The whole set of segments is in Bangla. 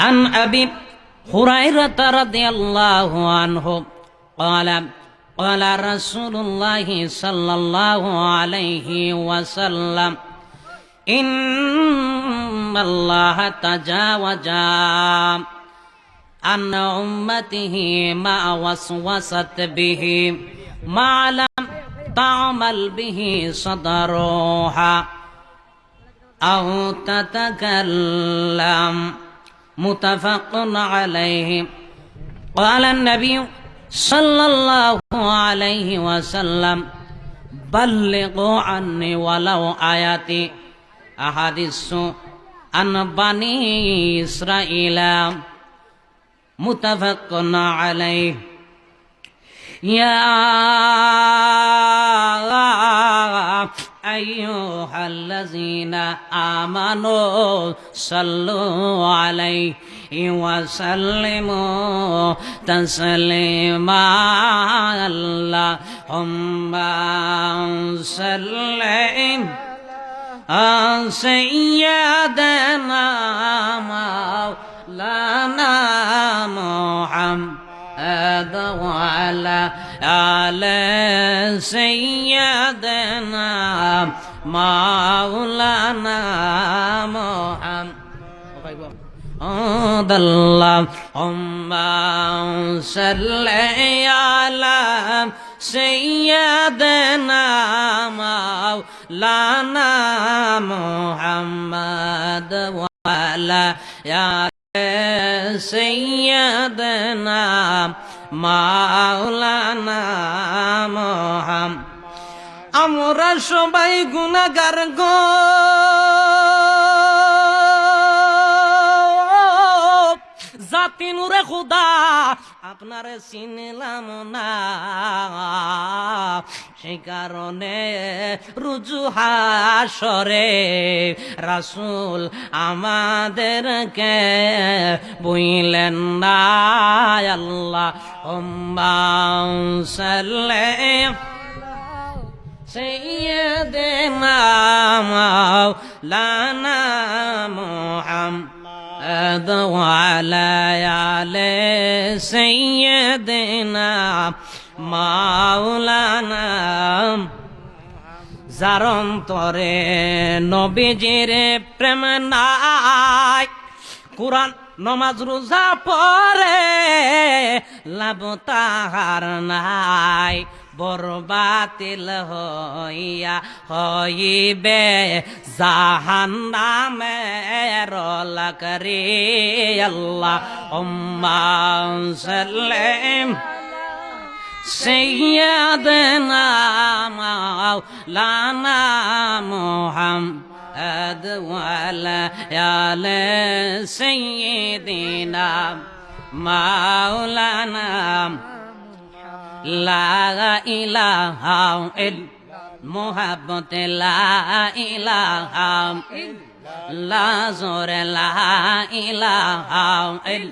عن أبي هريرة رضي الله عنه قال قال رسول الله صلى الله عليه وسلم إن الله تجاوز عن أمته ما وسوست به ما لم تعمل به صدرها أو تتكلم. متفق عليه. قال النبي صلى الله عليه وسلم بلغوا عني ولو آياتي. أحاديث عن بني إسرائيل. متفق عليه. يا أيها الذين آمنوا صلوا عليه وسلموا تسليما. اللهم سلم سيدنا مولانا محمد وعلى آل سيدنا مولانا محمد اللهم صل على سيدنا مولانا محمد وعلى آل سيدنا মাওলানা মহাম। আমরা সবাই গুণাগার গো। জাতি নুরে খুদা আপনারে চিনলাম না। সেই কারণে রুজু হাসরে রাসুল আমাদেরকে বইলেন না আল্লাহ সাল্লাম سيدنا مولانا محمد وعلى آل سيدنا মাওলানাম জারম তরে নবীজির প্রেম নাই। কোরআন নমাজ রোজা পরে লাভ তাহার নাই। বরবাতিল হইয়া হইবে জাহান নামের লাকরি আল্লাহ উম্মা সাল্লাম। سيدنا مولانا محمد وعلى آل سيدنا مولانا لا إله إلا محبت لا إله إلا زور لا إله إلا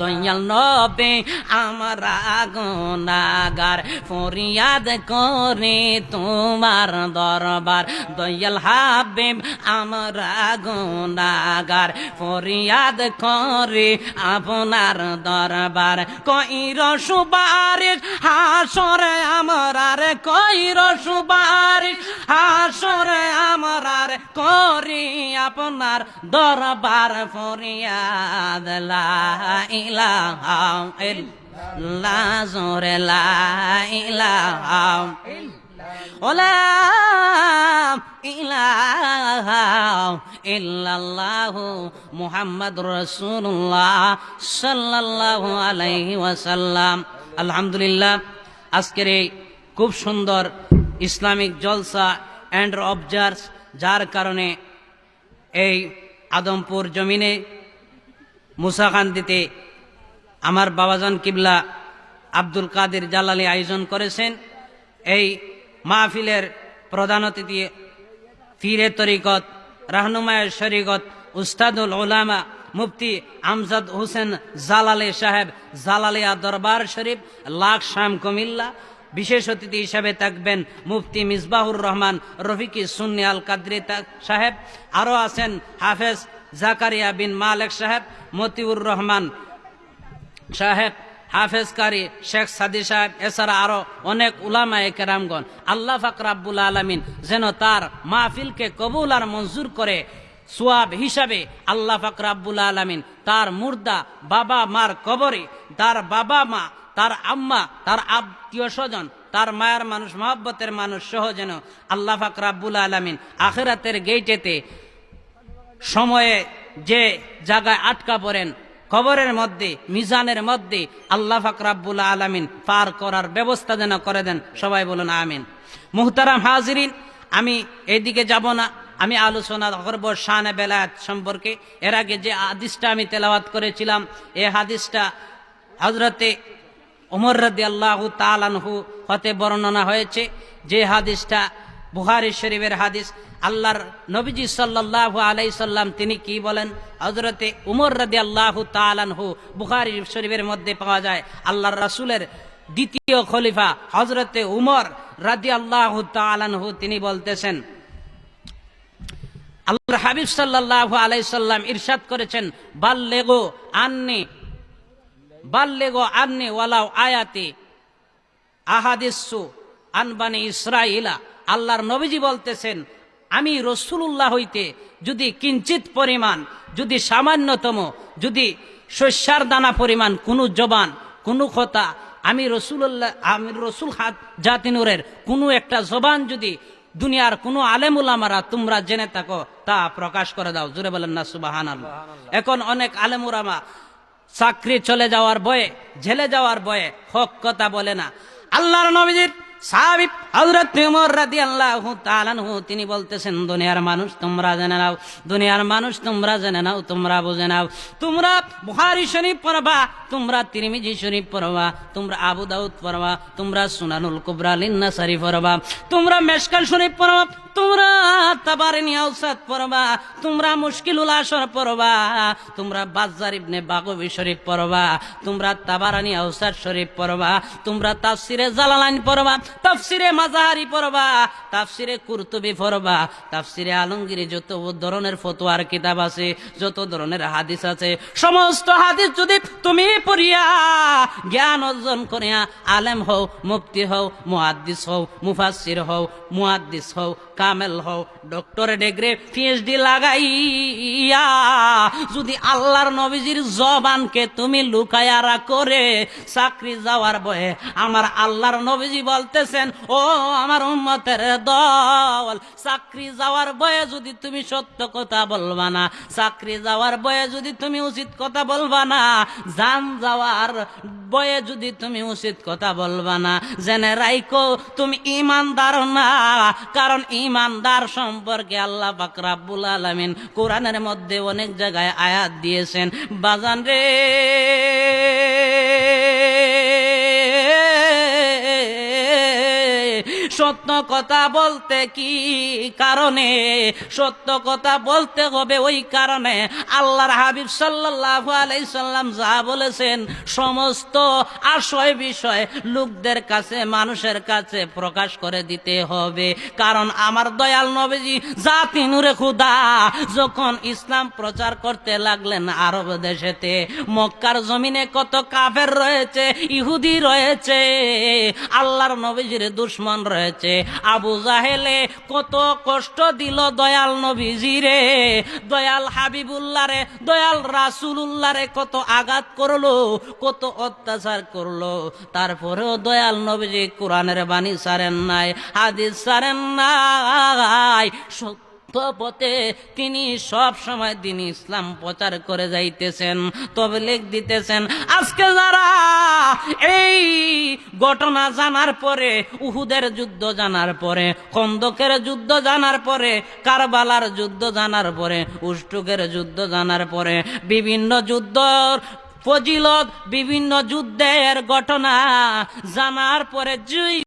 দয়াল নবে, আমরা গুনাগার ফরিয়াদ করে তোমার দরবার। দয়াল হাবিব, আমরা গুনাগার ফরিয়াদ করে আপনার দরবার। কইর সুবারিশ হাসরে আমরার কইর সুবারিশ হাসরে আমরার করি আপনার দরবার, ফরিয়াদ লা ইলাহা ইল্লাল্লাহ জোরে লা ইলাহা সাল্লাল্লাহু আলাইহি ওয়াসাল্লাম আলহামদুলিল্লাহ। আজকের এই খুব সুন্দর ইসলামিক জলসা অ্যান্ড অবজার্স যার কারণে এই আদমপুর জমিনে মুসাকান্দিতে আমার বাবাজান কিবলা আব্দুল কাদের জালালি আয়োজন করেছেন। এই মাহফিলের প্রধান অতিথি ফিরে তরিকত, রাহনুমায় শরীগত উস্তাদুল ওলামা মুফতি আমজাদ হোসেন জালালে সাহেব, জালালিয়া দরবার শরীফ, লাখ শাম কুমিল্লা। বিশেষ অতিথি হিসাবে থাকবেন মুফতি মিসবাহুর রহমান, রফিকি সুন্নি আল কাদরি সাহেব। আরও আছেন হাফেজ জাকারিয়া বিন মালেক সাহেব, মতিউর রহমান সাহেব, হাফেজ কারি শেখ সাদি সাহেব, এছাড়া আরও অনেক উলামা কেরামগণ আল্লাহ ফাকরাবুল আলমিন যেন তার মাহফিলকে কবুল আর মঞ্জুর করে সোয়াব হিসাবে আল্লাহ ফাকরাবুল আলমিন তার মুর্দা বাবা মার কবরে, তার বাবা মা, তার আম্মা, তার আত্মীয় স্বজন, তার মায়ের মানুষ, মহব্বতের মানুষ সহ যেন আল্লাহ ফাকরাবুল আলমিন আখেরাতের গেইটেতে সময়ে যে জায়গায় আটকা পড়েন, কবরের মধ্যে, মিজানের মধ্যে আল্লাহ ফাকরাবুল আলমিন পার করার ব্যবস্থা যেন করে দেন, সবাই বলুন আমিন। মুহতারাম হাজিরিন, আমি এদিকে যাব না, আমি আলোচনা করব শানে বেলায়াত সম্পর্কে। এর আগে যে হাদিসটা আমি তেলাওয়াত করেছিলাম এই হাদিসটা হজরতে ওমর রাদি আল্লাহ তালানহু হতে বর্ণনা হয়েছে। যে হাদিসটা বুহারি শরীফের হাদিস, আল্লাহর নবীজি সাল্লাহ আলাই সাল্লাম তিনি কি বলেন? হজরতে উমর রাদি আল্লাহ তালানহু বুহারি শরীফের মধ্যে পাওয়া যায়, আল্লাহর রাসুলের দ্বিতীয় খলিফা হজরতে উমর রাদি আল্লাহ তালানহু তিনি বলতেছেন, আল্লাহর হাবিব সাল্লাহ আলাই সাল্লাম ইরশাদ করেছেন, বাল্লেগো আন্নি বাল্লেগো আন্নি ওয়ালাও আয়াতি আহাদিসু আনবানি ইসরাইলা আল্লাহর নবীজি বলতেছেন, আমি রসুল্লাহ হইতে যদি কিঞ্চিত পরিমাণ, যদি সামান্যতম, যদি শস্যার দানা পরিমাণ, কোনো জবান, কোনো কথা আমি রসুল্লাহ আমি রসুল হাত জাতিনুরের কোনো একটা জবান যদি দুনিয়ার কোনো আলেমুলামারা তোমরা জেনে থাকো, তা প্রকাশ করে দাও। জুড়ে বলেন না সুবাহান এখন অনেক আলেমুরামা চাকরি চলে যাওয়ার বয়ে ঝেলে যাওয়ার বয়ে হক কথা বলে না। আল্লাহর নবীজির সাহাবী হজরত উমর রাদিয়াল্লাহু তাআলা তালানহু তিনি বলতেছেন, দুনিয়ার মানুষ তোমরা জেনে নাও, দুনিয়ার মানুষ তোমরা জেনে নাও, তোমরা বুঝে নাও। তোমরা বুহারি শরীফ পড়বা, তোমরা তিরমিজি শরীফ পড়বা, তোমরা আবু দাউদ পড়বা, তোমরা সুনানুল কুবরা লিন্নাসারি পড়বা, তোমরা মেশকাল শরীফ পড়বা তোমরা আউসাদ পড়বা, তোমরা তোমরা বাগবি শরীফ পড়বা, তোমরা আউসাদ পড়বা, তোমরা পড়বা পড়বা পড়বা যত ধরনের ফতোয়ার কিতাব আছে, যত ধরনের হাদিস আছে, সমস্ত হাদিস যদি তুমি পড়িয়া জ্ঞান অর্জন করিয়া আলেম হও, মুফতি হও, মুহাদ্দিস হও, মুফাসসির হও, মুহাদ্দিস হও কামেল হও। ডক্টর ডিগ্রি পিএইচডি লাগাইয়া, যদি আল্লাহর নবীজির জবানকে তুমি লুকায়ারা করে চাকরি যাওয়ার বয়ে আমার আল্লাহর নবীজি বলতেছেন, ও আমার উম্মতের দল, চাকরি যাওয়ার বয়ে যদি তুমি সত্য কথা বলবা না, চাকরি যাওয়ার বয়ে যদি তুমি উচিত কথা বলবা না জান যাওয়ার বয়ে যদি তুমি উচিত কথা বলবা না, জেনে রাইকো তুমি ইমানদার না, কারণ ইমানদার সম্পর্কে আল্লাহ ফাকরাবুল আলমিন কোরআনের মধ্যে অনেক জায়গায় আয়াত দিয়েছেন বাজান রে। সত্য কথা বলতে কি কারণে? সত্য কথা বলতে হবে ওই কারণে। আল্লাহর হাবিব সাল্লাল্লাহু আলাইহি সাল্লাম যা বলেছেন, সমস্ত আশয় বিষয় লোকদের কাছে, মানুষের কাছে প্রকাশ করে দিতে হবে। কারণ আমার দয়াল নবীজি, জাতি নূরে খুদা, যখন ইসলাম প্রচার করতে লাগলেন আরব দেশেতে, মক্কার জমিনে কত কাফের রয়েছে, ইহুদি রয়েছে, আল্লাহর নবীজির দুশ্মন রয়েছে। আবু জাহেলে কত কষ্ট দিল দয়াল নবীজিরে দয়াল হাবিবুল্লা রে দয়াল রাসুলুল্লাহ রে কত আঘাত করল, কত অত্যাচার করল। তারপরেও দয়াল নবীজি কোরআনের বাণী সারেন নাই, হাদিস সারেন নাই। সত্য পথে তিনি সব সময় দিন ইসলাম প্রচার করে যাইতেছেন তবে লেখ দিতেছেন। আজকে যারা এই ঘটনা জানার পরে, উহুদের যুদ্ধ জানার পরে, খন্দকের যুদ্ধ জানার পরে, কারবালার যুদ্ধ জানার পরে উষ্টুকের যুদ্ধ জানার পরে, বিভিন্ন যুদ্ধ ফজিলত, বিভিন্ন যুদ্ধের ঘটনা জানার পরে